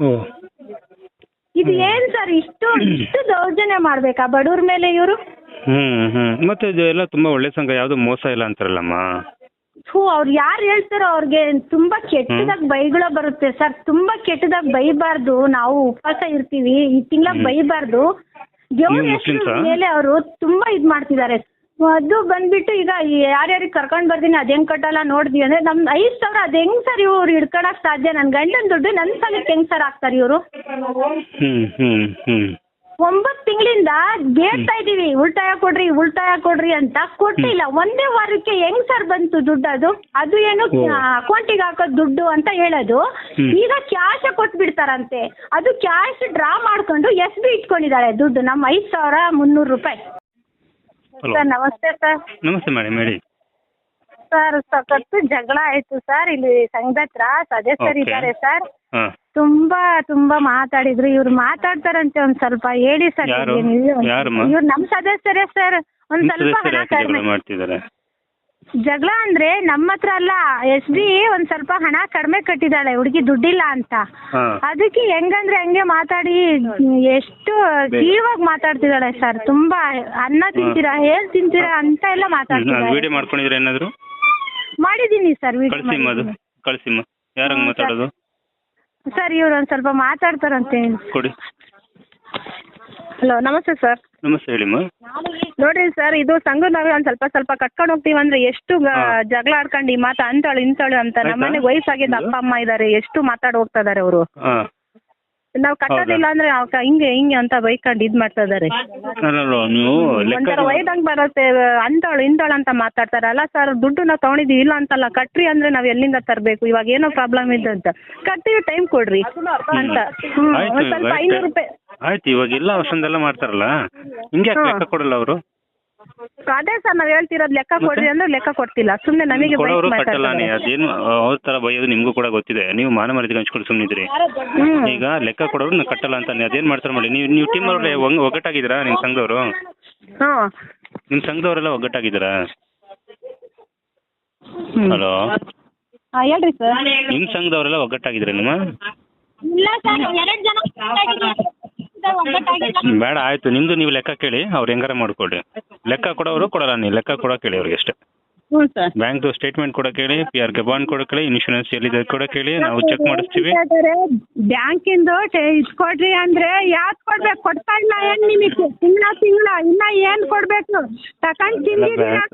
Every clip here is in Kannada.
ಓ ಇದು ಏನ್ ಸರ್ ಇಷ್ಟು ಇಷ್ಟು ದೌರ್ಜನ್ಯ ಮಾಡ್ಬೇಕಾ ಬಡವ್ರ ಮೇಲೆ ಇವರು? ಹ್ಮ್ ಹ್ಮ್ ಮತ್ತೆ ಇದು ಎಲ್ಲ ತುಂಬಾ ಒಳ್ಳೆ ಸಂಘ ಯಾವ್ದು ಮೋಸ ಇಲ್ಲ ಅಂತಾರಲ್ಲಮ್ಮ. ಹೂ ಅವ್ರು ಯಾರು ಹೇಳ್ತಾರೋ ಅವ್ರಿಗೆ ತುಂಬಾ ಕೆಟ್ಟದಾಗ ಬೈಗಳ ಬರುತ್ತೆ ಸರ್. ತುಂಬಾ ಕೆಟ್ಟದಾಗ ಬೈಬಾರ್ದು. ನಾವು ಉಪವಾಸ ಇರ್ತೀವಿ. ಈ ತಿಂಗಳ. ಬೈಬಾರ್ದು. ನೀವು? ಮೇಲೆ ಅವರು ತುಂಬಾ ಇದ್ ಮಾಡ್ತಿದ್ದಾರೆ. ಅದು ಬಂದ್ಬಿಟ್ಟು ಈಗ ಯಾರ್ಯಾರಿಗೆ ಕರ್ಕೊಂಡ್ ಬರ್ತೀನಿ ಅದೇನ್ ಕಟ್ಟಲ್ಲ ನೋಡಿದ್ವಿ ಅಂದ್ರೆ ನಮ್ ಐದ್ ಸಾವಿರ ಅದ್ ಹೆಂಗ್ ಸರ್ ಇವ್ರು ಹಿಡ್ಕೊಳಕ್ ಸಾಧ್ಯ? ನನ್ ಗಂಡನ್ ದುಡ್ಡು ನನ್ ಸಲಕ್ಕೆ ಹೆಂಗ್ ಸರ್ ಹಾಕ್ತಾರೆ ಇವರು? ಒಂಬತ್ ಒಂಬತ್ತು ತಿಂಗಳಿಂದ ಬೇಡ್ತಾ ಇದೀವಿ ಉಳ್ತಾಯ ಕೊಡ್ರಿ ಉಳ್ತಾಯ ಕೊಡ್ರಿ ಅಂತ ಕೊಟ್ಟಿಲ್ಲ. ಒಂದೇ ವಾರಕ್ಕೆ ಹೆಂಗ್ ಸರ್ ಬಂತು ದುಡ್ಡು ಅದು? ಅದು ಏನು ಅಕೌಂಟಿಗೆ ಹಾಕೋ ದುಡ್ಡು ಅಂತ ಹೇಳೋದು. ಈಗ ಕ್ಯಾಶ್ ಕೊಟ್ಬಿಡ್ತಾರಂತೆ. ಅದು ಕ್ಯಾಶ್ ಡ್ರಾ ಮಾಡ್ಕೊಂಡು ಎಸ್ ಬಿ ಇಟ್ಕೊಂಡಿದ್ದಾಳೆ ದುಡ್ಡು ನಮ್ಮ ಐದು ಸಾವಿರ ಮುನ್ನೂರು ರೂಪಾಯಿ. ಸರ್ ನಮಸ್ತೆ ಸರ್. ನಮಸ್ತೆ ಮೇಡಮ್ ಹೇಳಿ. ಸರ್ ಸಖತ್ತು ಜಗಳ ಆಯ್ತು ಸರ್ ಇಲ್ಲಿ ಸಂಘದ ಹತ್ರ ಸದಸ್ಯರು Okay. ಇದ್ದಾರೆ ಸರ್. ಹಾ. ತುಂಬಾ ತುಂಬಾ ಮಾತಾಡಿದ್ರು. ಇವ್ರು ಮಾತಾಡ್ತಾರಂತೆ ಒಂದ್ ಸ್ವಲ್ಪ. ಹೇಳಿ ಸರ್ ಯಾರು? ಯಾರಮ್ಮ? ಇವ್ರು ನಮ್ ಸದಸ್ಯರೇ ಸರ್. ಒಂದ್ ಸ್ವಲ್ಪ ಸದಸ್ಯರು ಹಣ ಯಾಕೆ ಕಡಿಮೆ. ಮಾಡ್ತಿದ್ದಾರೆ? ಜಗಳ ಅಂದ್ರೆ ನಮ್ಮ ಹತ್ರ ಅಲ್ಲ ಎಸ್ ಬಿ ಒಂದ್ ಸ್ವಲ್ಪ ಹಣ ಕಡಿಮೆ ಕಟ್ಟಿದಾಳೆ ಹುಡುಗಿ ದುಡ್ಡಿಲ್ಲ ಅಂತ. ಹಾ. ಅದಕ್ಕೆ ಹೆಂಗಂದ್ರೆ ಹಂಗೆ ಮಾತಾಡಿ ಎಷ್ಟು ಕೀಳವಾಗಿ ಮಾತಾಡ್ತಿದ್ದಾಳೆ ಸರ್ ತುಂಬಾ ಅನ್ನ ತಿಂತೀರಾ ಹೇಳ್ ತಿಂತೀರಾ ಅಂತ ಎಲ್ಲ ಮಾತಾಡ್ತಿದ್ದಾಳೆ ವಿಡಿಯೋ ಮಾಡ್ಕೊಂಡಿದ್ರೆ ಏನಾದ್ರು? ಮಾಡಿದೀನಿ ಸರ್ ಕಳ್ಸಿಮ್ಮ ಅದು ವಿಡಿಯೋ ಕಳ್ಸಿಮ್ಮ ಯಾರಂಗ್ ಹ್ಮ್, ಮಾತಾಡೋದು? ಸರ್ ಇವ್ರು ಒಂದ್ ಸ್ವಲ್ಪ ಮಾತಾಡ್ತಾರಂತೆ. ಕೊಡಿ. ಹಲೋ ನಮಸ್ತೆ ಸರ್. ನಮಸ್ತೆ ಹೇಳಿಮ್ಮ. ನೋಡ್ರಿ ಸರ್ ಇದು ಸಂಘ ನಾವೇ ಒಂದ್ ಸ್ವಲ್ಪ ಸ್ವಲ್ಪ ಕಟ್ಕೊಂಡು ಹೋಗ್ತೀವಿ ಅಂದ್ರೆ ಎಷ್ಟು ಗ- ಹಾ. ಜಗಳ ಆಡ್ಕೊಂಡು ಈ ಮಾತು ಅಂತಾಳು ಇಂತಾಳು ಅಂತ ಆಯ್ತಾ? ನಮ್ಮನೆ ವಯಸ್ಸಾಗಿದ್ದ ಅಪ್ಪ ಅಮ್ಮ ಇದಾರೆ ಎಷ್ಟು ಮಾತಾಡ್ ಹೋಗ್ತಾ ಇದಾರೆ ಅವರು? ನಾವು ನಾವ್ ಕಟ್ಟೋದಿಲ್ಲ ಅಂದ್ರೆ ಹಿಂಗೆ ಹಿಂಗೆ ಅಂತ ಬೈಕೊಂಡು ಇದ್ ಮಾಡ್ತಾ ಇದಾರೆ ಅಲ್ಲಲ್ಲ ನೀವು ಲೆಕ್ಕ ಒಂಥರ ಬರುತ್ತೆ ಅಂತಾಳು ಇಂತಾಳ ಅಂತ ಮಾತಾಡ್ತಾರೆ. ಅಲ್ಲ ಸರ್ ದುಡ್ಡು ನಾವು ತಗೊಂಡಿದೀವಿ ಇಲ್ಲ ಅಂತಲ್ಲ ಕಟ್ರಿ ಅಂದ್ರೆ ನಾವ್ ಎಲ್ಲಿಂದ ತರ್ಬೇಕು? ಇವಾಗ ಏನೋ ಪ್ರಾಬ್ಲಮ್ ಇದೆ ಅಂತ ಕಟ್ತೀವಿ ಟೈಮ್ ಕೊಡ್ರಿ ಅಂತ. ಹ್ಮ್ ಆಯ್ತು ಒಂದ್ ಸ್ವಲ್ಪ ಆಯ್ತು. ಐನೂರು ರೂಪಾಯಿ ಆಯ್ತು ಇವಾಗ ಎಲ್ಲ ಔಷಧೆಲ್ಲ ಮಾಡ್ತಾರಲ್ಲ? ಹಿಂಗೆ ಯಾಕೆ ಲೆಕ್ಕ ಕೊಡಲ್ಲ ಅವರು? ಅದೇ ಸರ್ ನಾವ್ ಹೇಳ್ತಿರೋದ್ ಲೆಕ್ಕ ಕೊಡ್ರಿ ಅಂದ್ರೆ ಲೆಕ್ಕ ಕೊಡ್ತಿಲ್ಲ. ಸುಮ್ನೆ ನಮಗೆ ಕೊಡೋರು ಕಟ್ಟಲ್ಲ ನೀ ಅದೇನು ಅವ್ರ ತರ ಬೈಯೋದು ನಿಮ್ಗೂ ಕೂಡ ಗೊತ್ತಿದೆ. ನೀವು ಮಾನ ಮರ್ಯಾದೆ ಹಂಚ್ಕೊಂಡು ಸುಮ್ಮನಿದ್ರಿ ಈಗ ಲೆಕ್ಕ ಕೊಡೋರು ನಾನು ಕಟ್ಟಲ್ಲ ಅಂತ ಅದೇನ್ ಮಾಡ್ತಾರೆ ಮಾಡಿ ನೀವು ನೀವು ಟೀಮ್ ಅವ್ರಲ್ಲಿ ಒಗ್ಗಟ್ಟಾಗಿದ್ದೀರಾ ನಿಮ್ಮ ಸಂಘದವರು? ನಿಮ್ ನಿಮ್ಮ ಸಂಘದವರೆಲ್ಲ ಒಗ್ಗಟ್ಟಾಗಿದ್ದೀರಾ? ಹಲೋ? ಹೇಳ್ರಿ ಸರ್. ನಿಮ್ಮ ಸಂಘದವರೆಲ್ಲ ಒಗ್ಗಟ್ಟಾಗಿದ್ದೀರಾ ನಿಮ್ಮ? ಸರ್ ಬೇಡ ಆಯ್ತು. ನಿಮ್ದು ನೀವು ಲೆಕ್ಕ ಕೇಳಿ ಅವ್ರು ಹೆಂಗಾರ ಮಾಡ್ಕೊಳ್ರಿ. ಲೆಕ್ಕ ಕೊಡೋರು ಕೊಡಲ್ಲ ನೀವು ಲೆಕ್ಕ ಕೊಡೋ ಕೇಳಿ ಅವ್ರಿಗೆ ಅಷ್ಟೇ. ಹ್ಞೂ ಸರ್. ಬ್ಯಾಂಕ್ದು ಸ್ಟೇಟ್ಮೆಂಟ್ ಕೊಡೋ ಕೇಳಿ ಪಿ ಆರ್ಗೆ ಬಾಂಡ್ ಕೂಡ ಕೇಳಿ ಇನ್ಶೂರೆನ್ಸ್ ಎಲ್ಲಿದೆ ಕೊಡೋ ಕೇಳಿ ನಾವು ಚೆಕ್ ಮಾಡಿಸ್ತೀವಿ. ಬ್ಯಾಂಕಿಂದು ಇಸ್ಕೊಡ್ರಿ ಅಂದ್ರೆ ಯಾವ್ದು ಕೊಡ್ಬೇಕು? ಕೊಡ್ತಾ ಇಲ್ಲ ಏನ್ ನಿಮಗೆ? ತಿಂಗಳ ತಿಂಗಳ ಇನ್ನ ಏನ್ ಕೊಡ್ಬೇಕು? ತಕೊಂಡ್ ತಿಂದಿದ್ದೀರಾ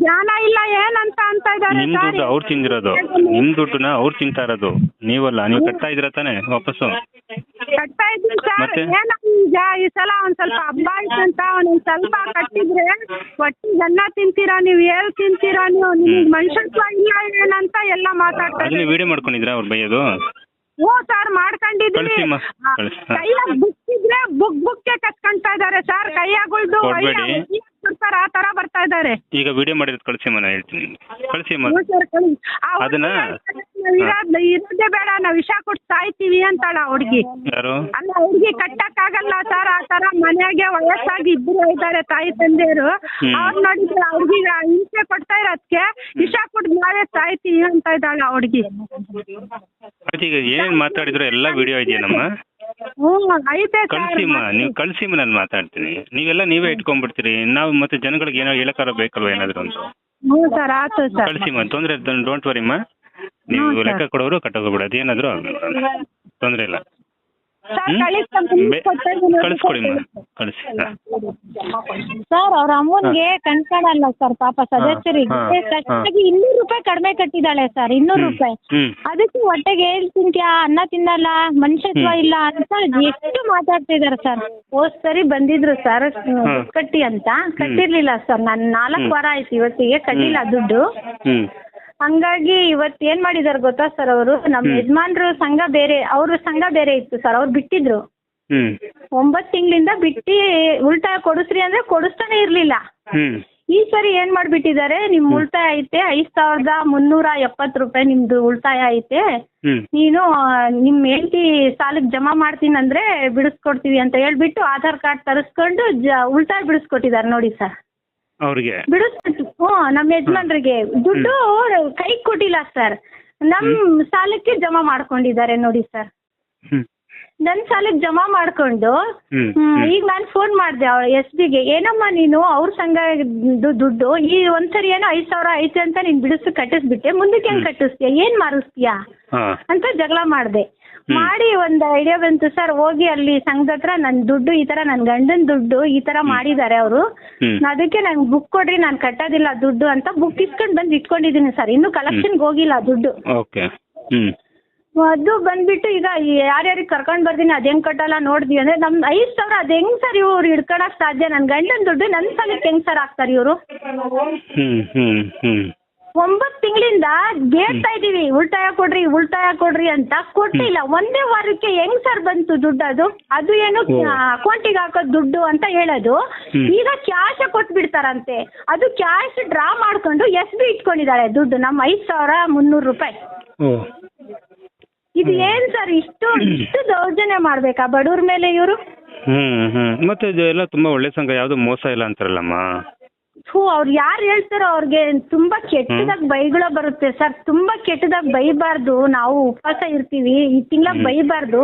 ಜ್ಞಾನ ಇಲ್ಲ ಏನಂತ ಅಂತ ಇದಾರೆ ನಿಮ್ ದುಡ್ಡು ಅವ್ರು ತಿಂದಿರೋದು. ನಿಮ್ ದುಡ್ಡನ್ನ ಅವ್ರು ತಿಂತಾ ಇರೋದು. ನೀವಲ್ಲ ನೀವು ಕಟ್ತಾ ಇದ್ರ ತಾನೇ ವಾಪಸ್ಸು? ಕಟ್ತಾ ಇದ್ದೀನಿ ಸರ್ ಈಗ ಈ ಸಲ ಒಂದ್ ಸ್ವಲ್ಪ ಹಬ್ಬ ಆಯ್ತು ಅಂತ ಒಂದ್ ಸ್ವಲ್ಪ ಕಟ್ಟಿದ್ರೆ ಒಟ್ಟಿಗೆ ಅನ್ನ ತಿಂತೀರಾ ನೀವ್ ಏನ್ ತಿಂತೀರಾ ನೀವು? ನಿಮ್ಗ್ ಮನುಷ್ಯತ್ವ ಇಲ್ಲ ಏನಂತ ಎಲ್ಲ ಮಾತಾಡ್ತಾರೆ ಅದನ್ನ ವಿಡಿಯೋ ಮಾಡ್ಕೊಂಡಿದ್ರಾ ಅವ್ರ ಬೈಯೋದು? ಹ್ಞೂ ಸರ್ ಮಾಡ್ಕೊಂಡಿದೀವಿ ಕಳ್ಸಿ, ಹಾ. ಕೈಯಾಗ ಬುಕ್ ಇದ್ರೆ ಬುಕ್ ಬುಕ್ಕೆ ಕಸ್ಕೊಂತಾ ಇದಾರೆ ಸರ್ ಕೈಯಾಗುಳ್ದು ಕೊಡ್ಬೇಡಿ. ಕೊಡ್ತಾರ ಆ ತರ ಬರ್ತಾ ಇದಾರೆ ಈಗ ವಿಡಿಯೋ ಮಾಡಿರೋದು ಕಳಿಸಿ ನಾನು ಹೇಳ್ತೀನಿ ಕಳಿಸಿ ಅಮ್ಮ ಹ್ಞೂ ಸರ್ ಕಳ್ಸಿ. ಆ ಹುಡ್ಗಿ ಅದನ್ನ- ನಾವ್ ಇರೋದ್ ಇರೋದೇ ಬೇಡ ನಾವ್ ವಿಷ ಕೊಟ್ಟು ಸಾಯ್ತೀವಿ ಅಂತಾಳ ಆ ಹುಡ್ಗಿ. ಯಾರು? ಅಲ್ಲ ಹುಡ್ಗಿ ಕಟ್ಟಕ್ ಆಗಲ್ಲ ಸರ್ ಆ ತರ ಮನೆಗೆ ವಯಸ್ಸಾಗಿ ಇಬ್ರು ಇದ್ದಾರೆ ತಾಯಿ ತಂದೆಯರು. ಹ್ಮ್. ಅವ್ರು ನೋಡಿದ್ರೆ ಹುಡ್ಗಿಗೆ ಹಿಂಸೆ ಕೊಡ್ತಾ ಇರೋದಕ್ಕೆ ವಿಷ ಕೊಟ್ಟು ನಾವೇ ಸಾಯ್ತೀವಿ ಅಂತ ಇದ್ದಾಳೆ ಆ ಹುಡ್ಗಿ. ಆಯ್ತು ಈಗ ಏನೇನು ಮಾತಾಡಿದ್ರು ಎಲ್ಲಾ ವಿಡಿಯೋ ಇದೆಯೇನಮ್ಮ ಐತೆ ಕಳ್ಸಿಮ್ಮ ನೀವು ಕಳ್ಸಿಮ್ಮ ನಾನು ಮಾತಾಡ್ತೀನಿ. ನೀವೆಲ್ಲ ನೀವೇ ಇಟ್ಕೊಂಡ್ಬಿಡ್ತೀರಿ. ನಾವು ಮತ್ತೆ ಜನಗಳಿಗೆ ಏನೋ ಹೇಳಕ್ಕಾರ ಬೇಕಲ್ವಾ ಏನಾದ್ರು ಒಂದು ಹ್ಞೂ ಸರ್ ಆಯ್ತು ಸರ್. ಕಳ್ಸಿಮ್ಮ ತೊಂದರೆ ಡೋಂಟ್ ವರಿಮ್ಮ ನೀವು ಲೆಕ್ಕ ಕೊಡೋರು ಕಟ್ಟೋಗ್ಬಿಡ ಏನಾದ್ರು ತೊಂದರೆ ಇಲ್ಲ. ಬೆ- ಕಳಿಸ್ಕೊಡಿಮ್ಮ ಕಳಿಸಿ ಸರ್. ಅವ್ರ ಅಮ್ಮನ್ಗೆ ಕಣ್ಕಾಣಲ್ಲ ಸರ್ ಪಾಪ ಸದಸ್ಯರಿಗೆ. ಕರೆಕ್ಟಾಗಿ ಇನ್ನೂರು ರೂಪಾಯಿ ಕಡಿಮೆ ಕಟ್ಟಿದಾಳೆ ಸರ್ ಇನ್ನೂರು ರೂಪಾಯಿ. ಅದಕ್ಕೆ ಹೊಟ್ಟೆಗೆ ತಿಂತ್ಯಾ ಅನ್ನ ತಿನ್ನಲ್ಲ ಮನುಷ್ಯತ್ವ ಇಲ್ಲ ಅಂತ ಎಷ್ಟು ಮಾತಾಡ್ತಿದಾರೆ ಸರ್. ಹೋದ್ ಸರಿ ಬಂದಿದ್ರು ಸರ್ ಕಟ್ಟಿ ಅಂತ. ಕಟ್ಟಿರ್ಲಿಲ್ಲ ಸರ್ ನಾನು ನಾಲ್ಕು. ವಾರ ಆಯ್ತು ಇವತ್ತಿಗೆ ಕಟ್ಟಿಲ್ಲ ದುಡ್ಡು. ಹಂಗಾಗಿ ಇವತ್ತು ಏನ್ ಮಾಡಿದಾರೆ ಗೊತ್ತಾ ಸರ್ ಅವರು? ನಮ್ಮ ಹ್ಮ್. ಯಜಮಾನ್ರು ಸಂಘ ಬೇರೆ ಅವ್ರ ಸಂಘ ಬೇರೆ ಇತ್ತು ಸರ್ ಅವ್ರು ಬಿಟ್ಟಿದ್ರು. ಒಂಬತ್ ಒಂಬತ್ತು ತಿಂಗಳಿಂದ ಬಿಟ್ಟಿ ಉಳಿತಾಯ ಕೊಡಿಸ್ರಿ ಅಂದ್ರೆ ಕೊಡಿಸ್ತಾನೆ ಇರ್ಲಿಲ್ಲ. ಈ ಸರಿ ಏನ್ ಮಾಡ್ಬಿಟ್ಟಿದ್ದಾರೆ ನಿಮ್ ಉಳಿತಾಯ ಐತೆ ಐದ್ ಸಾವಿರದ ಮುನ್ನೂರ ಎಪ್ಪತ್ತು ರೂಪಾಯಿ ನಿಮ್ದು ಉಳಿತಾಯ ಐತೆ. ನೀನು ನಿಮ್ ಹೆಂಡತಿ ಸಾಲಕ್ ಜಮಾ ಮಾಡ್ತೀನಿ ಅಂದ್ರೆ ಬಿಡಿಸ್ಕೊಡ್ತೀವಿ ಅಂತ ಹೇಳ್ಬಿಟ್ಟು ಆಧಾರ್ ಕಾರ್ಡ್ ತರಿಸ್ಕೊಂಡು ಜ ಉಳಿತಾಯ ಬಿಡಿಸ್ಕೊಟ್ಟಿದ್ದಾರೆ ನೋಡಿ ಸರ್ ಅವ್ರಿಗೆ. ಬಿಡಿಸ್ಬಿಟ್ಟು ಹ್ಮ್ ನಮ್ಮ ಯಜಮಾನ್ರಿಗೆ. ದುಡ್ಡು ಕೈ ಕೊಟ್ಟಿಲ್ಲ ಸರ್. ನಮ್ ಸಾಲಕ್ಕೆ ಜಮಾ ಮಾಡ್ಕೊಂಡಿದ್ದಾರೆ ನೋಡಿ ಸರ್. ಹ್ಮ್. ಸಾಲಕ್ ಸಾಲಕ್ಕೆ ಜಮಾ ಮಾಡ್ಕೊಂಡು ಹ್ಮ್. ಹ್ಮ್, ಹ್ಮ್. ಈಗ ನಾನು ಫೋನ್ ಮಾಡಿದೆ ಎಸ್ ಬಿಗೆ ಏನಮ್ಮ ನೀನು ಅವ್ರ ಸಂಘ ದು- ದುಡ್ಡು ಈ ಒಂದ್ಸರಿ ಏನೋ ಐದ್ ಸಾವಿರ ಐತೆ ಅಂತ ನೀನ್ ಬಿಡಿಸಿ ಕಟ್ಟಿಸ್ಬಿಟ್ಟೆ ಮುಂದಕ್ಕೆ ಹೆಂಗ್ ಕಟ್ಟಿಸ್ತೀಯ ಏನ್ ಮಾರಿಸ್ತೀಯಾ ಹಾ. ಅಂತ ಜಗಳ ಮಾಡಿದೆ. ಮಾಡಿ ಒಂದ್ ಐಡಿಯಾ ಬಂತು ಸರ್ ಹೋಗಿ ಅಲ್ಲಿ ಸಂಘದ ಹತ್ರ ನನ್ ದುಡ್ಡು ಈ ತರ ನನ್ ಗಂಡನ್ ದುಡ್ಡು ಈ ತರ ಮಾಡಿದ್ದಾರೆ ಅವರು. ಅದಕ್ಕೆ ನಂಗೆ ಬುಕ್ ಕೊಡ್ರಿ ನಾನು ಕಟ್ಟೋದಿಲ್ಲ ದುಡ್ಡು ಅಂತ ಬುಕ್ ಇಸ್ಕೊಂಡ್ ಬಂದು ಇಟ್ಕೊಂಡಿದ್ದೀನಿ ಸರ್ ಇನ್ನು ಕಲೆಕ್ಷನ್ ಹೋಗಿಲ್ಲ ದುಡ್ಡು. ಓಕೆ. ಹ್ಮ್. ಅದು ಬಂದ್ಬಿಟ್ಟು ಈಗ ಯಾರ್ಯಾರಿಗೆ ಕರ್ಕೊಂಡ್ ಬರ್ತೀನಿ ಅದ್ ಹೆಂಗ್ ಕಟ್ಟಲ್ಲ ನೋಡ್ದಿ ಅಂದ್ರೆ ನಮ್ ಐದು ಸಾವಿರ ಅದ್ ಹೆಂಗ್ ಸರ್ ಇವ್ರು ಹಿಡ್ಕೊಳಕ್ ಸಾಧ್ಯ? ನನ್ ಗಂಡನ್ ದುಡ್ಡು ನನ್ ಸಲಕ್ಕೆ ಹೆಂಗ್ ಸರ್ ಹಾಕ್ತಾರೆ ಇವರು? ಹ್ಮ್ ಹ್ಮ್ ಹ್ಮ್. ಒಂಬತ್ ತಿಂಗಳಿಂದ ಬೇಡ್ತಾ ಇದೀವಿ ಉಳ್ತಾಯ ಕೊಡ್ರಿ ಉಳ್ತಾಯ ಕೊಡ್ರಿ ಅಂತ ಕೊಟ್ಟಿಲ್ಲ ಒಂದೇ ವಾರಕ್ಕೆ ಹೆಂಗ್ ಸರ್ ಬಂತು ದುಡ್ಡು ಅದು? ಅದು ಏನು. ಅಕೌಂಟಿಗೆ ಹಾಕೋ ದುಡ್ಡು ಅಂತ ಹೇಳೋದು. ಈಗ ಕ್ಯಾಶ್ ಕೊಟ್ಬಿಡ್ತಾರಂತೆ. ಅದು ಕ್ಯಾಶ್ ಡ್ರಾ ಮಾಡ್ಕೊಂಡು ಎಸ್ ಬಿ ಇಟ್ಕೊಂಡಿದ್ದಾಳೆ ದುಡ್ಡು. ನಮ್ಮ ಐದ್ ಸಾವಿರ ಮುನ್ನೂರು ರೂಪಾಯಿ. ಇದು ಏನ್ ಸರ್ ಇಷ್ಟು ಇಷ್ಟು ದೌರ್ಜನ್ಯ ಮಾಡ್ಬೇಕಾ ಬಡವ್ರ ಮೇಲೆ ಇವರು? ಹ್ಮ್ ಹ್ಮ್. ಮತ್ತೆ ಇದೆಲ್ಲ ತುಂಬಾ ಒಳ್ಳೆ ಸಂಘ. ಯಾವ್ದು ಮೋಸ ಇಲ್ಲ ಅಂತಾರಲ್ಲಮ್ಮ. ಹೂ ಅವ್ರು ಯಾರು ಹೇಳ್ತಾರೋ ಅವ್ರಿಗೆ ತುಂಬಾ ಕೆಟ್ಟದಾಗ ಬೈಗಳು ಬರುತ್ತೆ. ಸರ್ ತುಂಬಾ ಕೆಟ್ಟದಾಗ ಬೈಬಾರ್ದು. ನಾವು ಉಪವಾಸ ಇರ್ತೀವಿ ಈ ತಿಂಗಳ. ಬೈಬಾರ್ದು.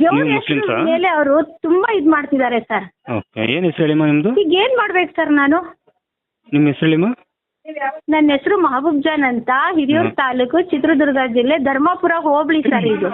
ದೇವ್ರ ನೀವು ಹೆಸ್ರು ಮುಸ್ಲಿಮ್ಸಾ? ಮೇಲೆ ಅವರು ತುಂಬಾ ಇದ್ ಮಾಡ್ತಿದ್ದಾರೆ ಸರ್. ಓಕೆ ಏನ್ ಹೆಸರು ಹೇಳಿಮ್ಮ ಈಗ ಏನ್ ಮಾಡ್ಬೇಕು ಸರ್ ನಾನು? ನಿಮ್ಮ ಹೆಸರು ಹೇಳಿಮ್ಮ ನನ್ನ ಹೆಸರು ಮಹಬೂಬ್ ಜಾನ್ ಅಂತ ಹಿರಿಯೂರು. ತಾಲೂಕು ಚಿತ್ರದುರ್ಗ ಜಿಲ್ಲೆ ಧರ್ಮಪುರ ಹೋಬಳಿ ಸರ್ ಇದು.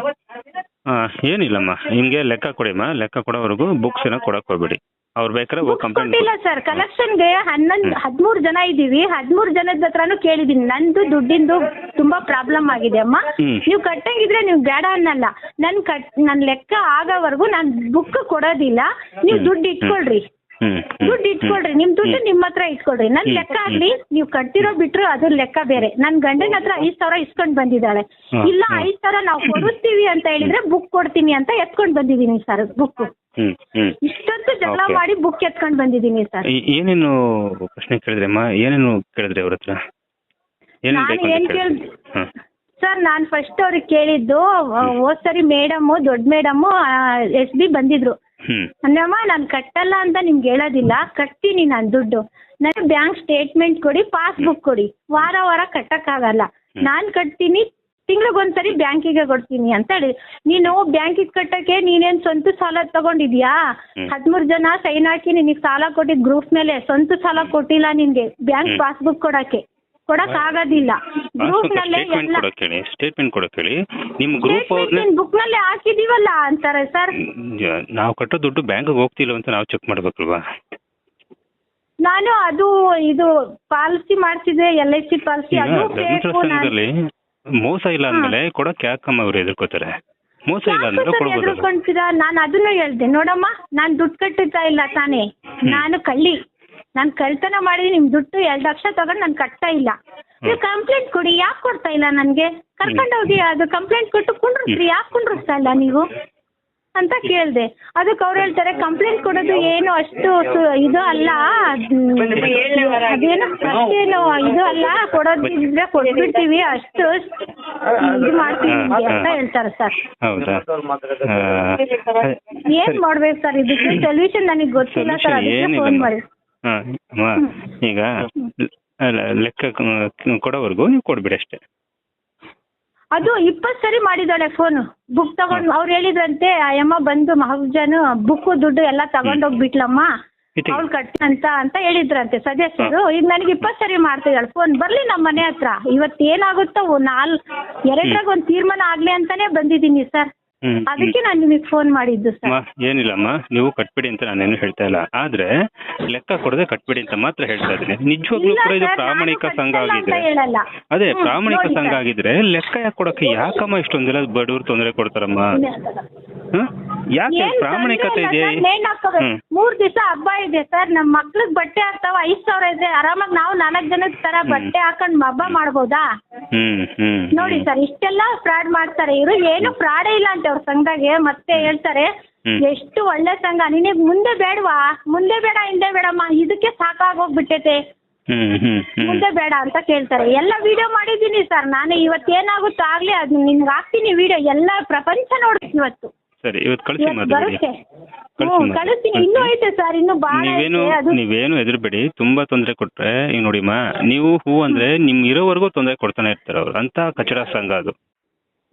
ಹಾ ಏನಿಲ್ಲಮ್ಮ ನಿಮ್ಗೆ ಲೆಕ್ಕ ಕೊಡಿಮ್ಮ ಲೆಕ್ಕ ಕೊಡೋವರೆಗೂ ಬುಕ್ಸ್ ಏನೋ ಕೊಡಕ್ ಹೋಗ್ಬೇಡಿ. ಅವ್ರು ಬೇಕಾದ್ರೆ ಹೋಗಿ ಕಂಪ್ಲೇಂಟ್ ಕೊಟ್ಟಿಲ್ಲ ಸರ್ ಕಲೆಕ್ಷನ್ಗೆ ಹನ್ನೊಂದು. ಹದಿಮೂರು ಜನ ಇದ್ದೀವಿ. ಹದಿಮೂರು ಜನದ ಹತ್ರನೂ ಕೇಳಿದೀನಿ. ನಂದು ದುಡ್ಡಿಂದು ತುಂಬಾ ಪ್ರಾಬ್ಲಮ್ ಆಗಿದೆ ಅಮ್ಮ. ಹ್ಮ್. ನೀವು ಕಟ್ಟಂಗಿದ್ರೆ ನೀವು ಬೇಡ ಅನ್ನಲ್ಲ. ನನ್ ಕಟ್ ನನ್ ಲೆಕ್ಕ ಆಗೋವರೆಗೂ ನಾನು ಬುಕ್ ಕೊಡೋದಿಲ್ಲ. ನೀವು ಹ್ಮ್. ದುಡ್ಡು ಇಟ್ಕೊಳ್ರಿ. ಹ್ಮ್. ದುಡ್ಡು ಇಟ್ಕೊಳ್ರಿ. ನಿಮ್ ದುಡ್ಡು ನಿಮ್ಮ ಹತ್ರ ಇಟ್ಕೊಳ್ರಿ ನನ್ ಲೆಕ್ಕ ಆಗ್ಲಿ. ನೀವು ಕಟ್ಟಿರೋ ಬಿಟ್ರು ಅದ್ರ ಲೆಕ್ಕ ಬೇರೆ. ನನ್ ಗಂಡನ ಹತ್ರ ಐದ್ ಸಾವಿರ ಇಸ್ಕೊಂಡ್ ಬಂದಿದ್ದಾಳೆ. ಹಾ, ಇಲ್ಲ ಹಾ. ಐದ್ ಸಾವಿರ ನಾವು ಕೊಡಿಸ್ತೀವಿ ಅಂತ ಹೇಳಿದ್ರೆ ಬುಕ್ ಕೊಡ್ತೀನಿ ಅಂತ ಎತ್ಕೊಂಡ್ ಬಂದಿದೀನಿ ಸರ್ ಬುಕ್ ಹ್ಮ್ ಹ್ಮ್. ಇಷ್ಟೊತ್ತು ಜಗಳ Okay. ಮಾಡಿ ಬುಕ್ ಎತ್ಕೊಂಡ್ ಬಂದಿದ್ದೀನಿ ಸರ್. ಏನೇನು ಪ್ರಶ್ನೆ ಕೇಳಿದ್ರಮ್ಮ ಏನೇನು ಕೇಳಿದ್ರಿ ಅವ್ರ ಹತ್ರ? ಏನೇನು ನಾನು ಬೇಕು ಏನ್ ಅಂತ ಕೇಳಿದ್ರಿ? ಕೇಳ್ದೆ ಸರ್ ನಾನು ಫಸ್ಟ್ ಅವ್ರಿಗೆ ಕೇಳಿದ್ದು ಹೋದ್ ಸರಿ ಮೇಡಮ್ ದೊಡ್ಡ ಮೇಡಮ್ ಎಸ್ ಬಿ ಬಂದಿದ್ರು. ಹ್ಮ್. ನಾನ್ ನಾನು ಕಟ್ಟಲ್ಲ ಅಂತ ನಿಮ್ಗೆ ಹೇಳೋದಿಲ್ಲ ಕಟ್ತೀನಿ ನಾನು ದುಡ್ಡು. ನನಗೆ ಬ್ಯಾಂಕ್ ಸ್ಟೇಟ್ಮೆಂಟ್ ಕೊಡಿ ಪಾಸ್ಬುಕ್ ಕೊಡಿ. ವಾರ ವಾರ ಕಟ್ಟಕ್ಕಾಗಲ್ಲ. ನಾನು ಕಟ್ತೀನಿ ತಿಂಗ್ಳಿಗೊಂದ್ಸರಿ ಬ್ಯಾಂಕಿಗೆ ಕೊಡ್ತೀನಿ ಅಂತ ಹೇಳಿ. ನೀನು ಬ್ಯಾಂಕಿಗೆ ಕಟ್ಟಕ್ಕೆ ನೀನೇನ್ ಸ್ವಂತ ಸಾಲ ತಗೊಂಡಿದ್ಯಾ? ಹದಿಮೂರ್ ಜನ ಸೈನ್ ಹಾಕಿ ನಿನಗೆ ಸಾಲ ಕೊಟ್ಟಿದ್ ಗ್ರೂಪ್ ಮೇಲೆ ಸ್ವಂತ ಸಾಲ ಕೊಟ್ಟಿಲ್ಲ ನಿನ್ಗೆ. ಬ್ಯಾಂಕ್. ಪಾಸ್ಬುಕ್ ಕೊಡಕ್ಕೆ. ಕೊಡಕ್ ಆಗೋದಿಲ್ಲ. ಗ್ರೂಪ್ ನಲ್ಲೇ ಕೊಡೋಕೆ ಹೇಳಿ ಸ್ಟೇಟ್ಮೆಂಟ್ ಕೊಡೋಕೆ ಹೇಳಿ. ನಿಮ್ಮ ಗ್ರೂಪ್ ಬುಕ್ನಲ್ಲಿ ಹಾಕಿದೀವಲ್ಲ ಅಂತಾರೆ ಸರ್. ನಾವು ಕಟ್ಟೋ ದುಡ್ಡು ಬ್ಯಾಂಕಿಗೆ ಹೋಗ್ತಿಲ್ಲ ಅಂತ ನಾವು ಚೆಕ್ ಮಾಡ್ಬೇಕಲ್ವಾ? ನಾನು ಅದು ಇದು ಪಾಲಿಸಿ ಮಾಡ್ತಿದ್ದೆ ಎಲ್ ಐ ಸಿ ಪಾಲಿಸಿ ಅದು ಮೋಸ ಇಲ್ಲ ಅಂದ್ಮೇಲೆ ಕೊಡಕ್ಕೆ ಯಾಕಮ್ಮ ಅವ್ರು ಎದುರ್ಕೋತಾರೆ. ಮೋಸ ಇಲ್ಲ ಅಂದ್ರೆ ಕೊಡ್ಬೋದಲ್ಲ ಎದುರ್ಕೊಂತೀರಾ ನಾನು ಅದನ್ನು ಹೇಳ್ದೆ. ನೋಡಮ್ಮ ನಾನ್ ದುಡ್ಡು ಕಟ್ಟುತ್ತಾ ಇಲ್ಲ ತಾನೇ. ನಾನು ಕಳ್ಳಿ. ನಾನು ಕಳ್ತನ ಮಾಡಿ ನಿಮ್ ದುಡ್ಡು ಎರಡ್ ಲಕ್ಷ ತಗೊಂಡು ನಾನು ಕಟ್ತಾ ಇಲ್ಲ. ನೀವು ಕಂಪ್ಲೇಂಟ್ ಕೊಡಿ. ಯಾಕೆ ಕೊಡ್ತಾ ಇಲ್ಲ ನನಗೆ? ಕರ್ಕೊಂಡೋಗಿ ಅದು ಕಂಪ್ಲೇಂಟ್ ಕೊಟ್ಟು ಕುಂಡ್ರಿಸ್ರಿ ಯಾಕೆ ಕುಂಡ್ರಿಸ್ತಾ ಇಲ್ಲ ನೀವು? ಅಂತ ಕೇಳ್ದೆ. ಅದಕ್ಕೆ ಅವ್ರು ಹೇಳ್ತಾರೆ ಕಂಪ್ಲೇಂಟ್ ಕೊಡೋದು ಏನು ಅಷ್ಟು ಸು- ಇದು ಅಲ್ಲ. ಅದೇನು ಅಷ್ಟೇನು ಇದು ಅಲ್ಲ. ಕೊಡೋದಿದ್ರೆ ಕೊಟ್ಬಿಡ್ತೀವಿ. ಅಷ್ಟು ಇದು ಮಾಡ್ತೀವಿ ಅಂತ ಹೇಳ್ತಾರೆ ಸರ್. ಹೌದಾ? ಆ, ಏನ್ ಮಾಡ್ಬೇಕು ಸರ್? ಇದಕ್ಕೆ ಸೊಲ್ಯೂಷನ್ ನನಗೆ ಗೊತ್ತಿಲ್ಲ ಸರ್. Solution ಅದಕ್ಕೆ ಏನಿಲ್ಲ ಫೋನ್ ಮಾಡಿ ಹಾ, ಈಗ ಲೆಕ್ಕ ಕ- ಕೊಡೋವರೆಗೂ ನೀವು ಕೊಡ್ಬಿಡಿ ಅಷ್ಟೇ. ಅದು ಇಪ್ಪತ್ತು ಸರಿ ಮಾಡಿದಾಳೆ ಫೋನ್ ಬುಕ್ ತಗೊಂಡು ಅವ್ರು ಹೇಳಿದ್ರಂತೆ ಅಯ್ಯಮ್ಮ ಬಂದು ಮಹಾಜಾನು ಬುಕ್ ದುಡ್ಡು ಎಲ್ಲ ತಗೊಂಡೋಗ್ಬಿಟ್ಲಮ್ಮ ಬಿಟ್ಲಮ್ಮ ಅವ್ಳು ಕಟ್ಟಿ ಅಂತ ಅಂತ ಹೇಳಿದ್ರಂತೆ ಸದಸ್ಯರು ಈಗ ನನಗೆ ಇಪ್ಪತ್ತು ಸರಿ ಮಾಡ್ತಿದ್ದಾಳೆ ಫೋನ್ ಬರ್ಲಿ ನಮ್ಮ ಮನೆ ಹತ್ರ. ಇವತ್ತು ಏನಾಗುತ್ತೋ ನಾಲ್ ಎರಡರಾಗ ಒಂದ್ ತೀರ್ಮಾನ ಆಗ್ಲಿ ಅಂತಾನೆ ಬಂದಿದ್ದೀನಿ ಸರ್. ಅದಕ್ಕೆ ನಾನು ನಿಮಗೆ ಫೋನ್ ಮಾಡಿದ್ದು ಸರ್ ಅಮ್ಮ ಏನಿಲ್ಲಮ್ಮ ನೀವು ಕಟ್ಬಿಡಿ ಅಂತ ನಾನೇನು ಹೇಳ್ತಾ ಇಲ್ಲ. ಆದ್ರೆ ಲೆಕ್ಕ ಕೊಡದೆ ಕಟ್ಬಿಡಿ ಅಂತ ಮಾತ್ರ ಹೇಳ್ತಾ ಇದ್ದೀನಿ. ನಿಜವಾಗ್ಲೂ ಕೂಡ ಇದು ಪ್ರಾಮಾಣಿಕ ಸಂಘ ಆಗಿದ್ರೆ ಅದೇ ಪ್ರಾಮಾಣಿಕ ಸಂಘ ಆಗಿದ್ರೆ ಲೆಕ್ಕ ಯಾಕೆ ಕೊಡಕ್ಕೆ? ಯಾಕಮ್ಮ ಇಷ್ಟೊಂದೆಲ್ಲ ಬಡವ್ರು ತೊಂದರೆ ಕೊಡ್ತಾರಮ್ಮ? ಯಾಕೆ ಪ್ರಾಮಾಣಿಕತೆ ಇದೆ. ಮೂರ್ ದಿವಸ ಹಬ್ಬ ಇದೆ ಸರ್ ನಮ್ ಮಕ್ಳಿಗೆ ಬಟ್ಟೆ ಹಾಕ್ತಾವ ಐದ್ ಸಾವಿರ ಇದೆ. ಆರಾಮಾಗಿ ನಾವು ನಾಲ್ಕ್ ಜನದ ತರ ಬಟ್ಟೆ ಹಾಕೊಂಡ್ ಹಬ್ಬ ಮಾಡ್ಬೋದಾ? ನೋಡಿ ಸರ್ ಇಷ್ಟೆಲ್ಲ ಫ್ರಾಡ್ ಮಾಡ್ತಾರೆ. ಇವರು ಏನು ಫ್ರಾಡೇ ಇಲ್ಲ ಅಂತ ಅವ್ರ ಸಂಘದಾಗೆ ಮತ್ತೆ ಹೇಳ್ತಾರೆ. ಎಷ್ಟು ಒಳ್ಳೆ ಸಂಘ ನಿನಗ್ ಮುಂದೆ ಬೇಡವಾ? ಮುಂದೆ ಬೇಡ ಹಿಂದೆ ಬೇಡಮ್ಮ. ಇದಕ್ಕೆ ಸಾಕಾಗೋಗ್ಬಿಟ್ಟೈತೆ. ಮುಂದೆ ಬೇಡ ಅಂತ ಕೇಳ್ತಾರೆ. ಎಲ್ಲ ವಿಡಿಯೋ ಮಾಡಿದ್ದೀನಿ ಸರ್. ನಾನು ಇವತ್ತು ಏನಾಗುತ್ತೋ ಆಗ್ಲಿ ಅದು ನಿನ್ಗೆ ಹಾಕ್ತೀನಿ ವಿಡಿಯೋ ಎಲ್ಲ ಪ್ರಪಂಚ ನೋಡುತ್ತೆ ಇವತ್ತು. ಸರಿ ಇವತ್ತು ಕಳಿಸಿ ಮಾತಾಡಿ. ಇನ್ನೂ ಐತೆ ಸರ್ ಇನ್ನು ನೀವೇನು ನೀವೇನು ಹೆದರ್ಬೇಡಿ. ತುಂಬಾ ತೊಂದರೆ ಕೊಟ್ರೆ ಈಗ ನೋಡಿಮ್ಮ ನೀವು ಹೂ ಅಂದ್ರೆ ನಿಮ್ ಇರೋವರೆಗೂ ತೊಂದರೆ ಕೊಡ್ತಾನೆ ಇರ್ತಾರೆ ಅವ್ರು. ಅಂತ ಕಚಡ ಸಂಘ ಅದು.